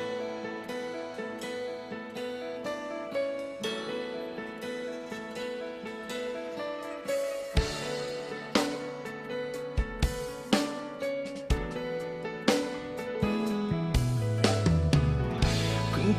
่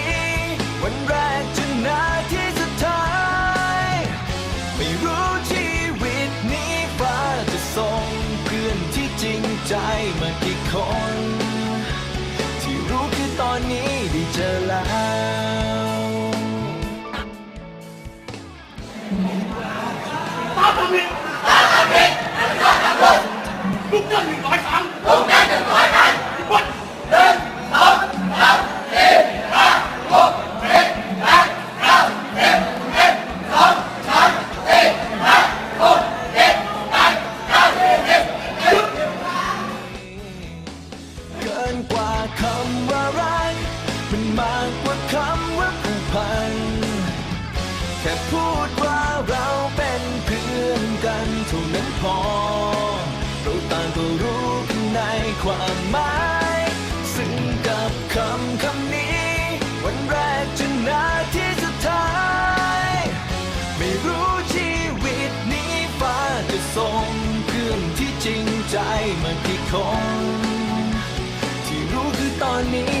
้ คน ที่รู้คือตอนนี้ได้เจอแล้วตาตามิตาตามิตาตามิบุกเดินหนึ่งร้อยสาม ความหมายซึ่งกับคำคำนี้ วันแรกจนนาทีสุดท้าย ไม่รู้ชีวิตนี้ฟ้าจะส่งเพื่อนที่จริงใจมากี่คนที่รู้คือตอนนี้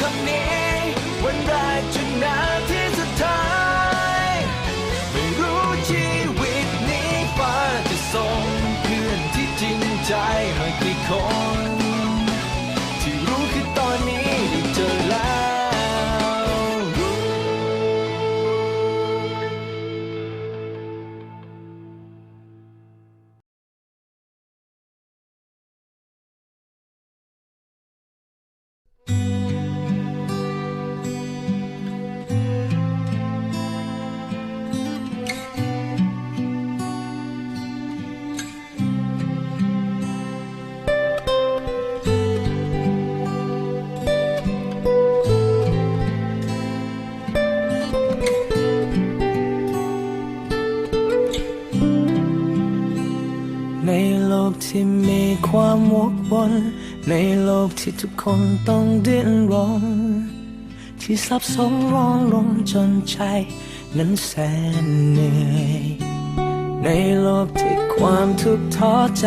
คำนี้วันแรกจนนาน กที่มีความวกวนในโลกที่ทุกคนต้องดิ้นรน ที่สับสนร้อนรนจนใจ นั้นแสนเหนื่อย ในโลกที่ความทุกข์ท้อใจ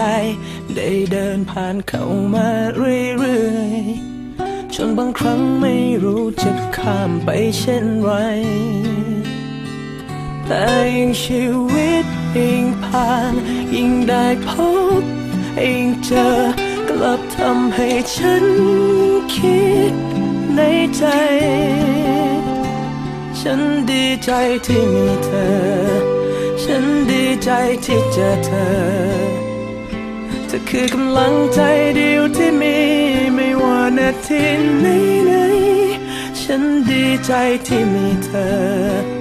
ได้เดินผ่านเข้ามาเรื่อยๆจนบางครั้งไม่รู้จะข้ามไปเช่นไร แต่ยิ่งชีวิตยิ่งผ่าน ยิ่งได้พบยิ่งเจอ กลับทำให้ฉันคิดในใจ ฉันดีใจที่มีเธอ ฉันดีใจที่เจอเธอ เธอคือกำลังใจเดียวที่มี ไม่ว่านาทีไหนไหนๆฉันดีใจที่มีเธอ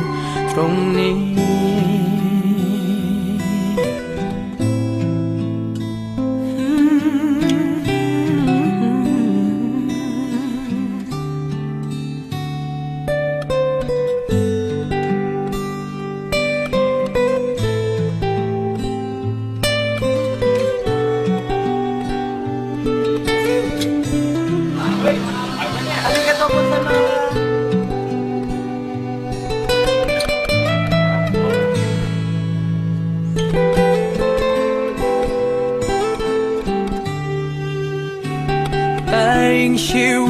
ตรงนี้แต่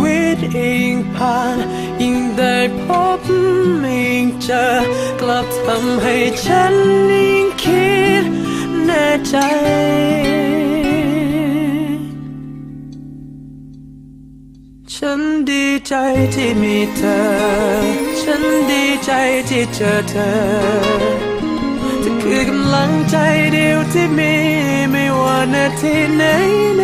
วิตยิ่งผ่าน ยิ่งได้พบยิ่งเจอ กลับทำให้ฉันยิ่งคิดแน่ใจฉันดีใจที่มีเธอ ฉันดีใจที่เจอเธอเธอคือกำลังใจเดียวที่มีไม่ว่านาทีไหนไหน